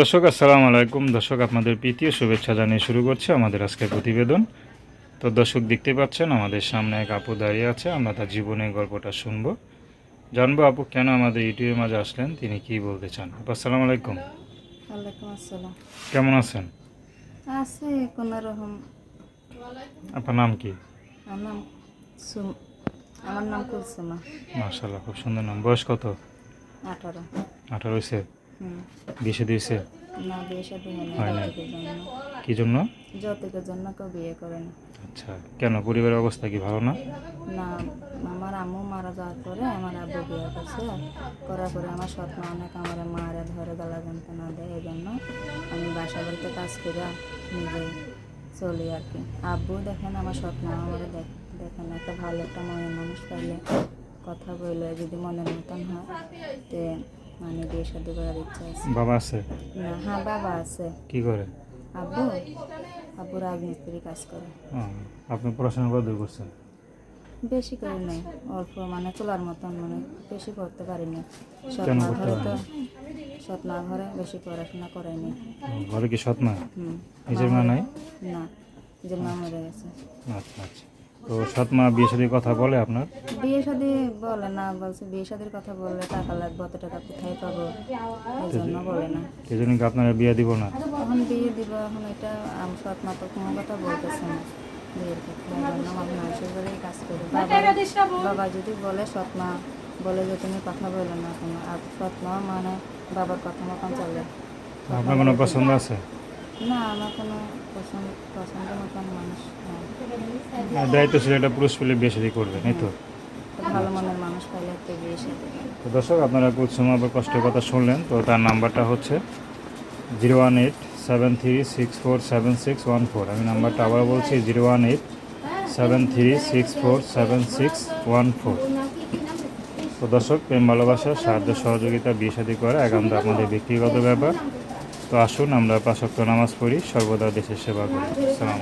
দর্শক আসসালামু আলাইকুম। দর্শক আপনাদের প্রীতি ও শুভেচ্ছা জানিয়ে শুরু করছে আমাদের আজকের প্রতিবেদন। তো দর্শক দেখতে পাচ্ছেন আমাদের সামনে এক আপু দাঁড়িয়ে আছে। আমরা তার জীবনের গল্পটা শুনব। জানব আপু কেন আমাদের ইউটিউবের মাঝে আসলেন? তিনি কি বলতে চান? আপু আসসালামু আলাইকুম। ওয়ালাইকুম আসসালাম। কেমন আছেন? আছে কোনো রকম। আপনার নাম কি? আমার নাম আমার নাম কুলসুমা। মার্শাল্লাহ খুব সুন্দর নাম। বয়স কত? আঠারো। আঠারো হয়েছে বিশে দিয়েছে না বিয়ে হয়নি। হয় জন্য। কি জন্য? যৌতুকের জন্য কেউ বিয়ে করে না। আচ্ছা কেন? পরিবারের অবস্থা কি ভালো না? না আমার আম্মু মারা যাওয়ার পরে আমার আব্বু বিয়ে করছে। করার পরে আমার স্বপ্ন অনেক আমার মারে ধরে গলা যন্ত্রণা দেয় এই জন্য আমি বাসা বাড়িতে কাজ করে নিজে চলি আর কি। আব্বু দেখেন আমার স্বপ্ন আমার দেখ- দেখেন একটা ভালো একটা মনের মানুষ পাইলে কথা বললে যদি মনের মতন হয় তে মানে বিয়ে শাদি করার ইচ্ছা আছে। বাবা আছে? না হ্যাঁ বাবা আছে। কি করে? আব্বু? আব্বু রাজমিস্ত্রি কাজ করে। আপনি পড়াশোনা কত দূর করছেন? বেশি করে নেই অল্প মানে তোলার মতন মানে বেশি করতে পারিনি। স্বপ্ন করতে ঘরে তো? স্বপ্ন ঘরে বেশি পড়াশোনা করাইনি ও, ঘরে কি সৎ মা নিজের মা নাই? না নিজের মা মরে গেছে। আচ্ছা আচ্ছা। তো সৎ মা বিয়ে সাথে কথা বলে আপনার? বিয়ে শাদি বলে না বলছে বিয়ে শাদির কথা বললে টাকা লাগবে অত টাকা কোথায় পাবো? এই জন্য বলে না। জন্য কি আপনারা বিয়ে দিব না? এখন বিয়ে দিব এখন এটা আমি সৎ মা তো কোনো কথা বলতেছে না। বিয়ের এই জন্য আমি মানুষের কাজ করি। বাবা বাবা যদি বলে সৎ মা বলে যে তুমি কথা বলো না কোনো। আর সৎ মা মানে বাবার কথা মতন চলে। আপনার কোনো পছন্দ আছে? না আমার কোনো পছন্দ পছন্দ মতন মানুষ নাই দায়িত্বশীল একটা পুরুষ পেলে বিয়ে সাথে করবেন এই তো? তো ভালো মনের মানুষ পাইলে একটু বিয়ে সাথে তো দর্শক আপনারা কুলসুম আবার কষ্টের কথা শুনলেন তো তার নাম্বারটা হচ্ছে zero one eight seven three six four seven six one four. আমি নাম্বারটা আবার বলছি zero one eight seven three six four seven six one four. তো দর্শক প্রেম ভালোবাসা সাহায্য সহযোগিতা বিয়ে শাদী করা একান্ত আপনাদের ব্যক্তিগত ব্যাপার। তো আসুন আমরা পাশক্ত নামাজ পড়ি সর্বদা দেশের সেবা করি। সালাম